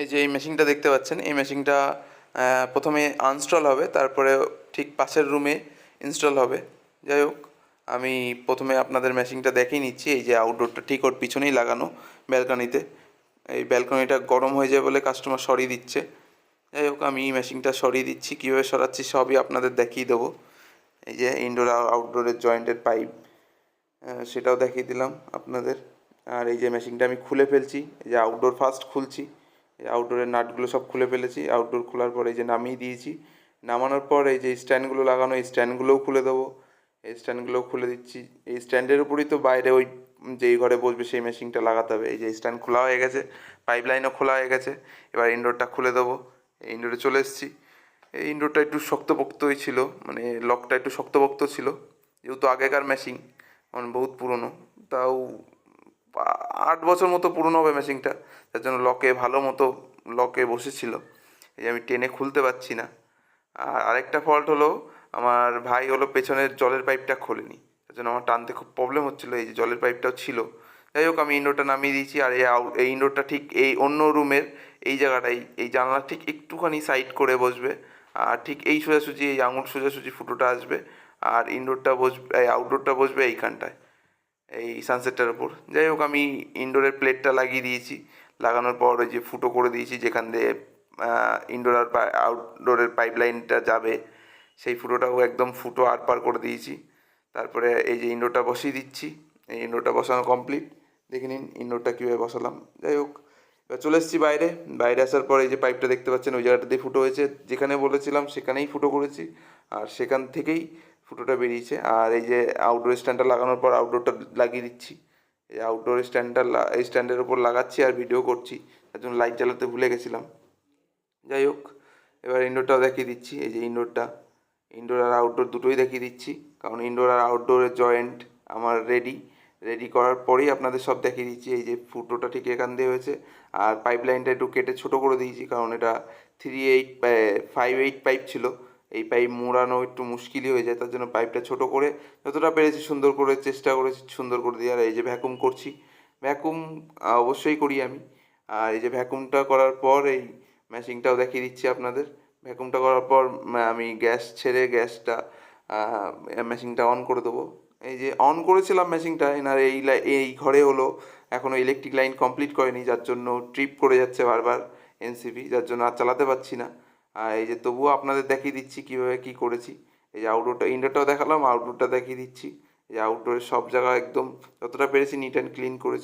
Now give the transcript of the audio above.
এই যে এই মেশিনটা দেখতে পাচ্ছেন, এই মেশিনটা প্রথমে আনস্টল হবে, তারপরে ঠিক পাশের রুমে ইনস্টল হবে। যাই হোক, আমি প্রথমে আপনাদের মেশিনটা দেখিয়ে নিচ্ছি, এই যে আউটডোরটা ঠিক ওর পিছনেই লাগানো ব্যালকনিতে এই ব্যালকনিটা গরম হয়ে যায় বলে কাস্টমার সরিয়ে দিচ্ছে। যাই হোক, আমি এই মেশিনটা সরিয়ে দিচ্ছি, কীভাবে সরাচ্ছি সবই আপনাদের দেখিয়ে দেবো। এই যে ইনডোর আউটডোরের জয়েন্টের পাইপ সেটাও দেখিয়ে দিলাম আপনাদের। আর এই যে মেশিনটা আমি খুলে ফেলছি, এই যে আউটডোর ফার্স্ট খুলছি। আউটডোরের নাটগুলো সব খুলে ফেলেছি। আউটডোর খোলার পর এই যে নামিয়ে দিয়েছি। নামানোর পর এই যে স্ট্যান্ডগুলো লাগানো, এই স্ট্যান্ডগুলোও খুলে দেবো। এই স্ট্যান্ডগুলোও খুলে দিচ্ছি। এই স্ট্যান্ডের উপরই তো বাইরে ওই যেই ঘরে বসবে সেই মেশিনটা লাগাতে হবে। এই যে স্ট্যান্ড খোলা হয়ে গেছে পাইপ লাইনও খোলা হয়ে গেছে। এবার ইনডোরটা খুলে দেবো। এই ইনডোরে চলে এসেছি। এই ইনডোরটা একটু শক্তপোক্তই ছিল মানে লকটা একটু শক্তপোক্ত ছিল। যেহেতু আগেকার মেশিন মানে বহুত পুরনো। তাও আট বছর মতো পুরনো হবে মেশিনটা। তার জন্য লকে ভালো মতো লকে বসেছিল। এই যে আমি টেনে খুলতে পারছি না। আর আরেকটা ফল্ট হলো, আমার ভাই হলো পেছনের জলের পাইপটা খোলেনি। তার জন্য আমার টানতে খুব প্রবলেম হচ্ছিল, এই যে জলের পাইপটাও ছিল। যাই হোক, আমি ইনডোরটা নামিয়ে দিয়েছি, আর এই আউ- এই ইনডোরটা ঠিক এই অন্য রুমের এই জায়গাটাই, এই জানলা ঠিক একটুখানি সাইড করে বসবে। আর ঠিক এই সোজাসুজি, এই আঙুল সোজাসুজি ফুটোটা আসবে। আর ইনডোরটা বসবে এই আউটডোরটা বসবে এইখানটায়। এই সানসেটটার ওপর যাই হোক, আমি ইনডোরের প্লেটটা লাগিয়ে দিয়েছি। লাগানোর পর ওই যে ফুটো করে দিয়েছি, যেখান দিয়ে ইনডোর আর আউটডোরের পাইপ লাইনটা যাবে। সেই ফুটোটাও একদম ফুটো আর পার করে দিয়েছি। তারপরে এই যে ইনডোরটা বসিয়ে দিচ্ছি। এই ইনডোরটা বসানো কমপ্লিট দেখে নিন ইনডোরটা কীভাবে বসালাম। যাই হোক, এবার চলে এসেছি বাইরে। বাইরে আসার পর এই যে পাইপটা দেখতে পাচ্ছেন, ওই জায়গাটা দিয়ে ফুটো হয়েছে। যেখানে বলেছিলাম সেখানেই ফুটো করেছি। আর সেখান থেকেই ফুটোটা বেরিয়েছে। আর এই যে আউটডোর স্ট্যান্ডটা লাগানোর পর আউটডোরটা লাগিয়ে দিচ্ছি। এই আউটডোর স্ট্যান্ডটা এই স্ট্যান্ডের ওপর লাগাচ্ছি আর ভিডিও করছি। তার জন্য লাইট জ্বালাতে ভুলে গেছিলাম। যাই হোক, এবার ইনডোরটাও দেখিয়ে দিচ্ছি। এই যে ইনডোরটা ইনডোর আর আউটডোর দুটোই দেখিয়ে দিচ্ছি। কারণ ইনডোর আর আউটডোরের জয়েন্ট আমার রেডি রেডি করার পরেই আপনাদের সব দেখিয়ে দিচ্ছি। এই যে ফুটোটা ঠিক এখান দিয়ে হয়েছে। আর পাইপ লাইনটা একটু কেটে ছোটো করে দিয়েছি। কারণ এটা three eight five eight pipe ছিল। এই পাইপ মোড়ানো একটু মুশকিলই হয়ে যায়, তার জন্য পাইপটা ছোটো করে যতটা পেরেছি সুন্দর করে চেষ্টা করেছি, সুন্দর করে দিয়ে আর এই যে ভ্যাকুম করছি ভ্যাকুম অবশ্যই করি আমি। আর এই যে ভ্যাকুমটা করার পর এই মেশিনটাও দেখিয়ে দিচ্ছি আপনাদের। ভ্যাকুমটা করার পর আমি গ্যাস ছেড়ে গ্যাসটা মেশিনটা অন করে দেবো। এই যে অন করেছিলাম মেশিনটা এনার এই এই ঘরে হলো এখনও ইলেকট্রিক লাইন কমপ্লিট করেনি, যার জন্য ট্রিপ করে যাচ্ছে বারবার এনসিবি যার জন্য আর চালাতে পারছি না। এই যে তবুও আপনাদের দেখিয়ে দিচ্ছি কীভাবে কী করেছি। এই যে আউটডোরটা ইনডোরটাও দেখালাম আউটডোরটা দেখিয়ে দিচ্ছি। এই আউটডোরের সব জায়গা একদম যতটা পেরেছি নিট অ্যান্ড ক্লিন করেছি।